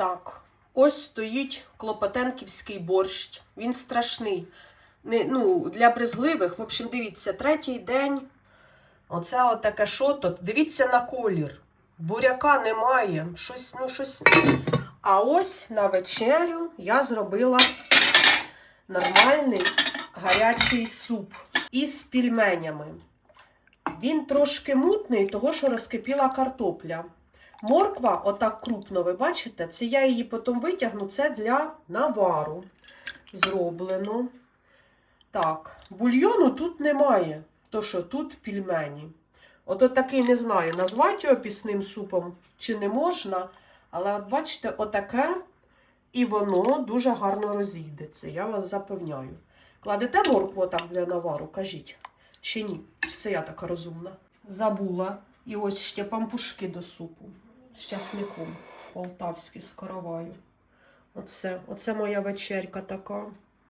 Так, ось стоїть клопотенківський борщ. Він страшний. Не, ну, для брезливих. В общем, дивіться, третій день. Оце отаке шото. Дивіться на колір. Буряка немає. Щось, ну, щось. А ось на вечерю я зробила нормальний гарячий суп із пельменями. Він трошки мутний, того що розкипіла картопля. Морква, отак крупно, ви бачите, це я її потім витягну, це для навару зроблено. Так, бульйону тут немає, то що тут пельмені. Ото такий не знаю, назвати його пісним супом чи не можна, але от бачите, отаке, і воно дуже гарно розійдеться, я вас запевняю. Кладете моркву так для навару, кажіть. Чи ні? Це я така розумна? Забула. І ось ще пампушки до супу з часником полтавські з караваю. Оце, оце моя вечерка така.